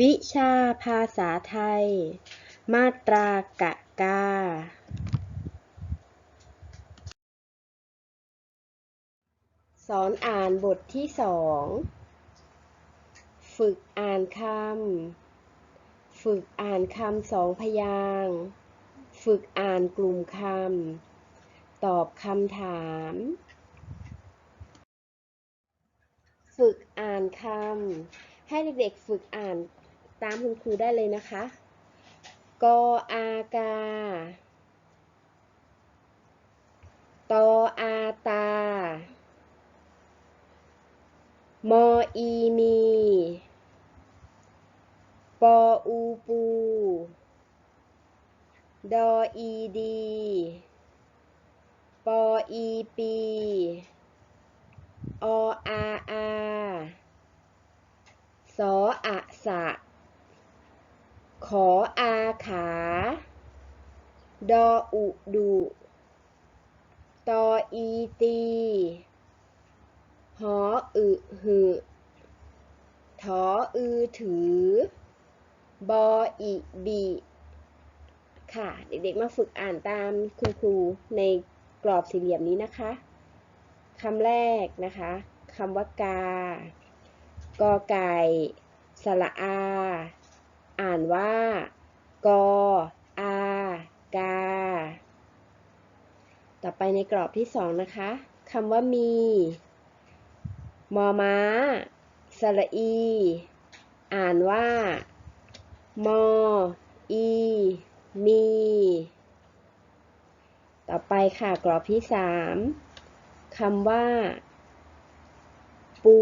วิชาภาษาไทย มาตรากะกา สอนอ่านบทที่สอง ฝึกอ่านคำ ฝึกอ่านคำสองพยางค์ฝึกอ่านกลุ่มคำ ตอบคำถาม ฝึกอ่านคำให้เด็กๆฝึกอ่าน ตามคุณครูได้เลยนะคะกออากา ตออาตา มออีมี ปออูปู ดออีดี ปออีปี ออาอาสออะสะ ขออาขา ดออุดุตออีตี หออึหึถออือถือ บออิบิค่ะ เด็กๆ มาฝึกอ่านตามคุณครูในกรอบสี่เหลี่ยมนี้นะคะคำแรกนะคะคำว่ากา กอไก่ สระอา อ่านว่ากออากา ต่อไปในกรอบที่สองนะคะคำว่ามี มอม้าสระอี อ่านว่า มอ อี มี ต่อไปค่ะกรอบที่สามคำว่า ปู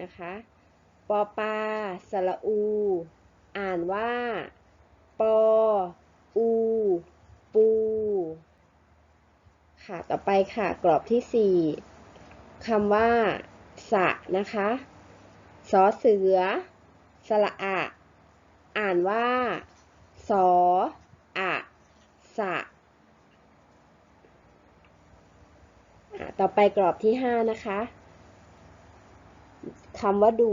นะคะ ปอปาสระอู อ่านว่า ปอ อู ปู ค่ะ ต่อไปค่ะ กรอบที่สี่คำว่า สะนะคะสอเสือ สระอะ อ่านว่า สออะสะต่อไปกรอบที่ห้านะคะคำว่าดุ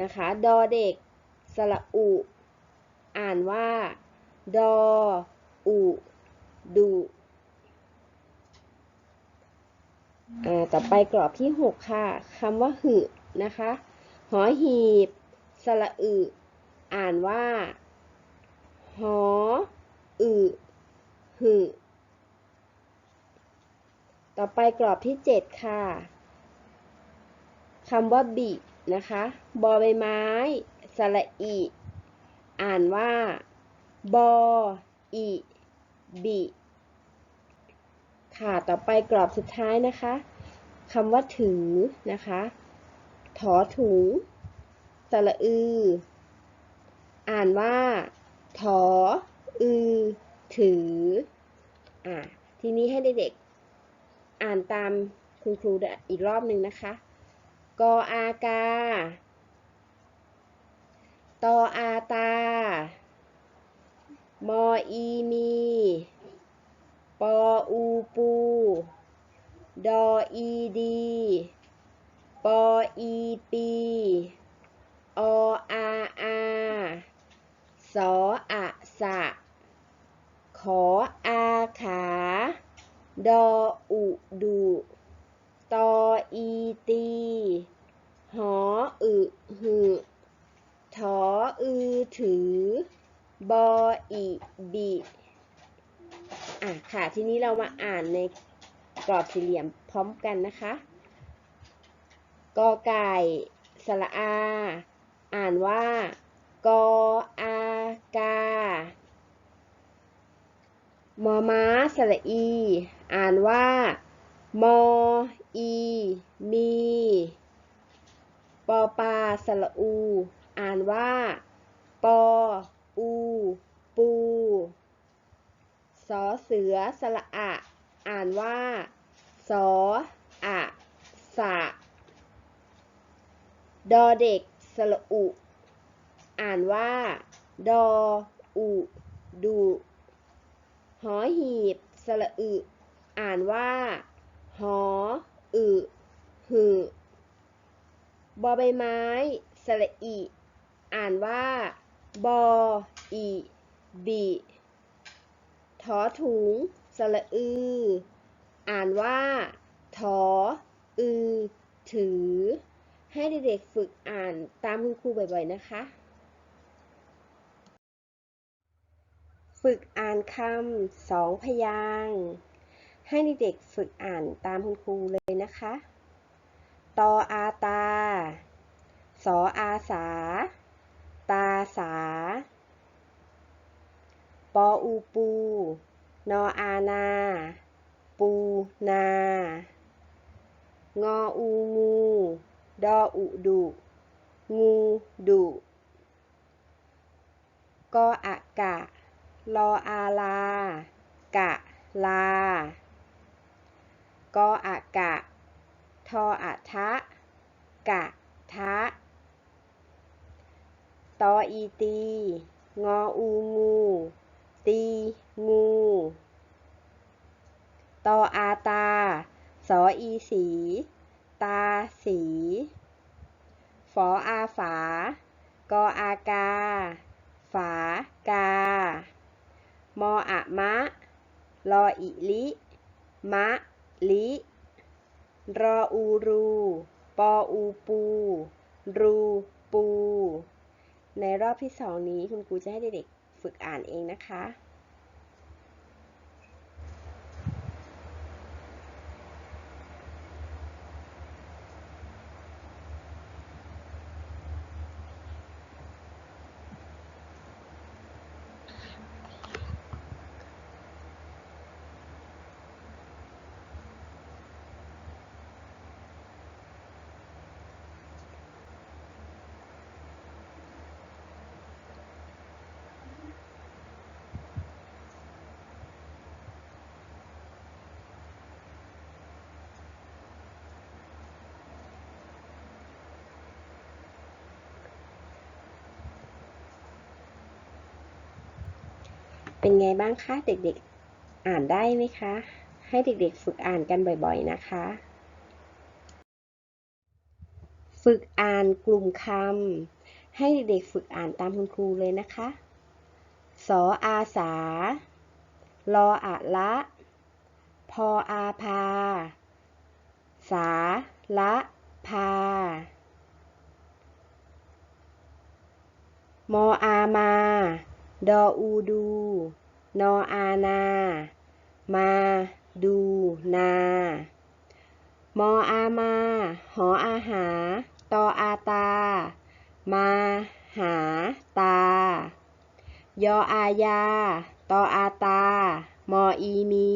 นะคะ ดอเด็ก สระอุ อ่านว่า ดอ อุดุต่อไปกรอบที่หกค่ะคำว่าหึนะคะ หอหีบ สระอึ อ่านว่า หอ อึหึต่อไปกรอบที่เจ็ดค่ะคำว่าบินะคะ บอใบไม้ สระอี อ่านว่า บอ อิบิ ค่ะ ต่อไปกรอบสุดท้ายนะคะคำว่าถือนะคะ ถอถุง สระอือ อ่านว่า ถอ อือ ถือ อ่าทีนี้ให้เด็กๆ อ่านตามคุณครูอีกรอบหนึ่งนะคะ กออากา ตออาตา มออีมี ปออูปู ดออีดี ปออีปี ออาอาสออะสะ ขออาขา ดออุดุตออีตี หออึหึ ถออือถือบออิบิอะค่ะ ทีนี้เรามาอ่านในกรอบสี่เหลี่ยมพร้อมกันนะคะกอไก่สระอา อ่านว่ากออากามอม้าสระอี อ่านว่ามออีมีปอปาสระอู อ่านว่า ปออูปู สอเสือสระอะ อ่านว่า สออะสะ ดอเด็กสระอุ อ่านว่า ดอ อุดุหอหีบสระอึ อ่านว่า หอ อึหึบอใบไม้ สระอี อ่านว่า บออีบิถอถุงสระอือ อ่านว่า ถอ อือ ถือ ให้เด็กๆฝึกอ่านตามคุณครูบ่อยๆนะคะ ฝึกอ่านคำสองพยางให้เด็กๆฝึกอ่านตามคุณครูเลยนะคะ ตออาตา สออาสา ตาสา ปออูปู นออานา ปูนา งออูงู ดออุดุ งูดุ กออะกะ ลออาลา กะลา กออะกะ ทออะทะ กะทะ ตออีตี งออูงู ตี งู ตออาตา สออีสี ตาสี ฝออาฝา กออากา ฝากา มออะมะ ลออิลิ มะ ลิ รออูรู ปออูปู รูปู ในรอบที่สองนี้คุณครูจะให้เด็กๆฝึกอ่านเองนะคะ เป็นไงบ้างคะเด็กๆ อ่านได้ไหมคะ ให้เด็กๆ ฝึกอ่านกันบ่อยๆนะคะ ฝึกอ่านกลุ่มคำให้เด็กๆ ฝึกอ่านตามคุณครูเลยนะคะ สออาสาลออะละ พออาพา สาละพามออามา ดออูดู นออานา มาดูนา มออามา หออาหา ตออาตา มาหาตา ยออายา ตออาตา มออีมี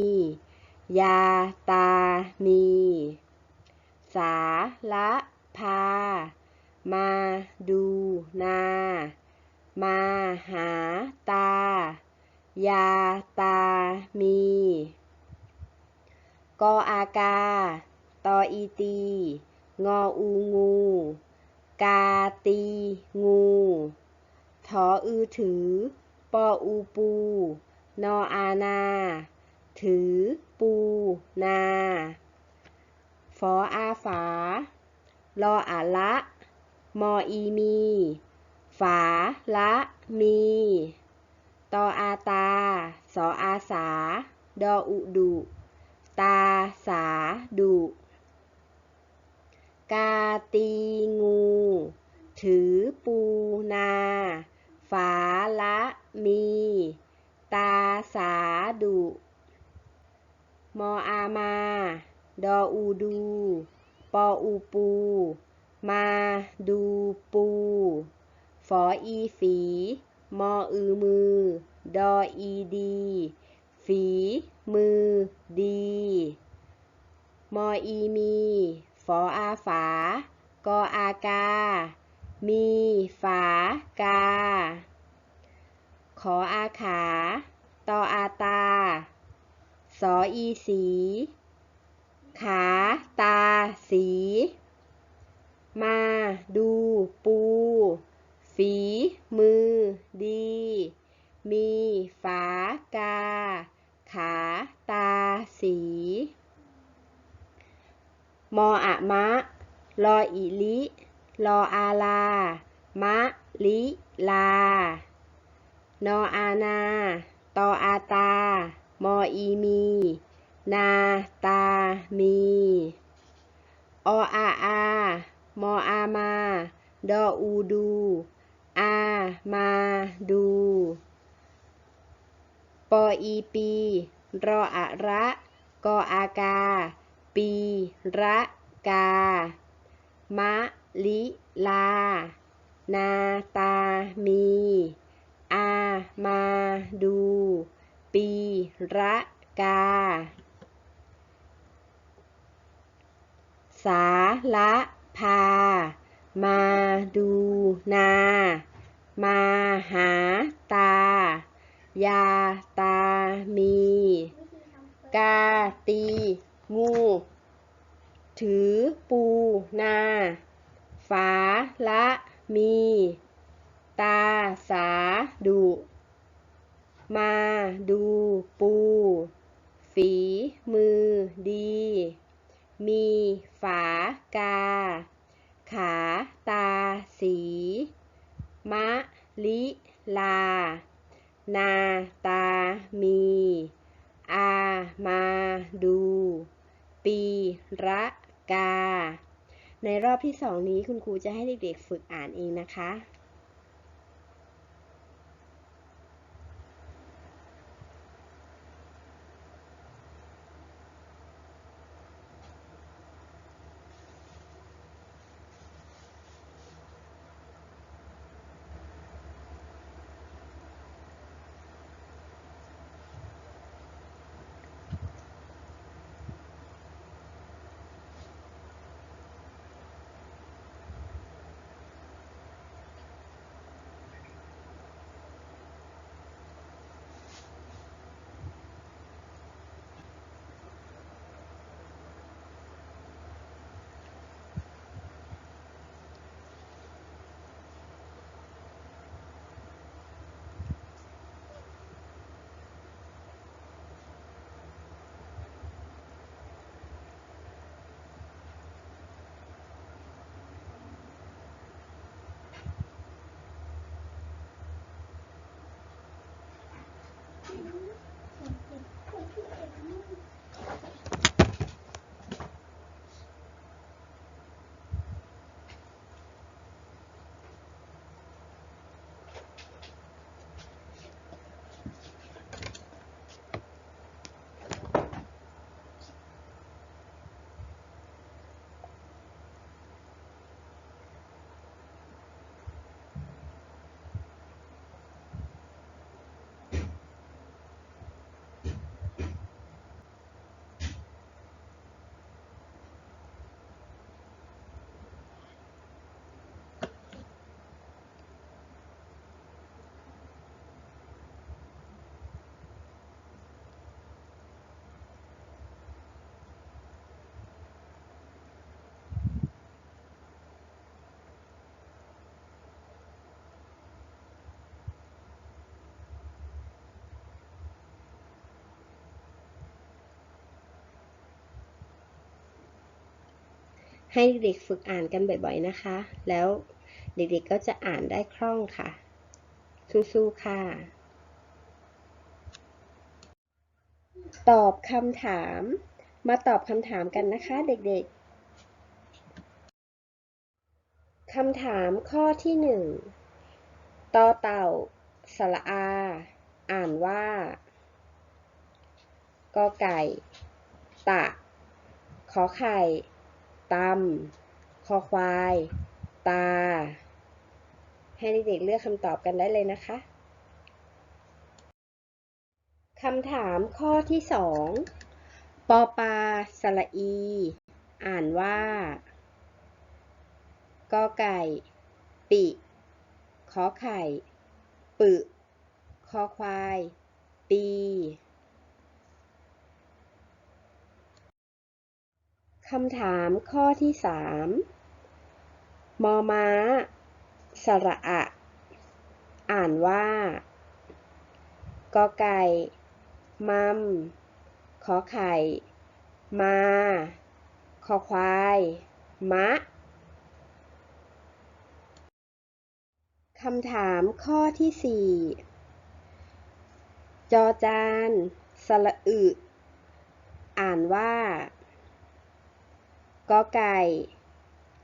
ยาตามี สาละพา มาดูนา มาหาตา ยาตามี กออากา ตออีตี งออูงู กาตีงูถออือถือ ปออูปู นออานา ถือปูนาฟออาฝา ลออะละ มออีมี ฝา ละ มี ตออาตา สออาสา ดออุดุ ตาสาดุ กาตีงู ถือปูนา ฝา ละ มี ตาสาดุ มออามา ดออูดู ปออูปู มาดูปู ออีฝี มออือมือ ดออีดี ฝี มือ ดี มออีมี ฝออาฝา กออากา มี ฝา กา ขออาขา ตออาตา สออีสี ขา ตา สี มา ดู ปู ฝีมือดี มีฝากา ขาตาสี มออะมะ ลออิลิ ลออาลา มะลิลา นออานา ตออาตา มออีมี นาตามี ออาอา มออามา ดออูดู อา มาดู ปออีปี รออะระ กออากา ปี ระกา มะลิลา นาตามี อา มาดู ปีระกา สาละพา มาดูนา มาหาตา ยาตามี กาตี งู ถือปูนา ฝาละมี ตาสาดุ มาดูปู ฝีมือดี มีฝากา ขา ตา สี มะ ลิ ลา นา ตา มี อา มา ดู ปี ระ กา ในรอบที่สองนี้คุณครูจะให้เด็กๆฝึกอ่านเองนะคะ ให้เด็กฝึกอ่านกันบ่อยๆนะคะ แล้วเด็กๆก็จะอ่านได้คล่องค่ะ สู้ๆค่ะ ตอบคำถาม มาตอบคำถามกันนะคะ เด็กๆคำถามข้อที่หนึ่งต่อเต่า สระอา อ่านว่ากอไก่ ตะ ขอไข่ ตำคอควาย ตา ให้เด็กๆเลือกคำตอบกันได้เลยนะคะคำถามข้อที่สองปอปาสระอี อ่านว่ากอไก่ ปิขอไข่ ปึ คอควายปี คำถามข้อที่สามมอม้า สระอะ อ่านว่ากอไก่ มัม ขอไข่ มาคอควาย มะคคำถามข้อที่สี่จอจาน สระอึ อ่านว่า กอไก่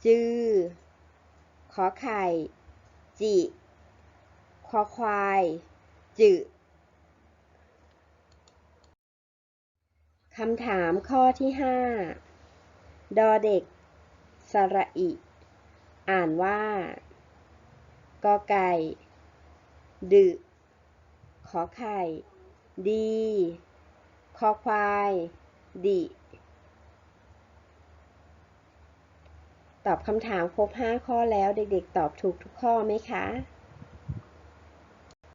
จือ ขอไข่ จิคอควายจึคำถามข้อที่ห้าดอเด็ก สระอิ อ่านว่า กอไก่ ดึ ขอไข่ ดี คอควาย ดิ ตอบคำถามครบ 5 ข้อแล้วเด็กๆ ตอบถูกทุกข้อไหมคะ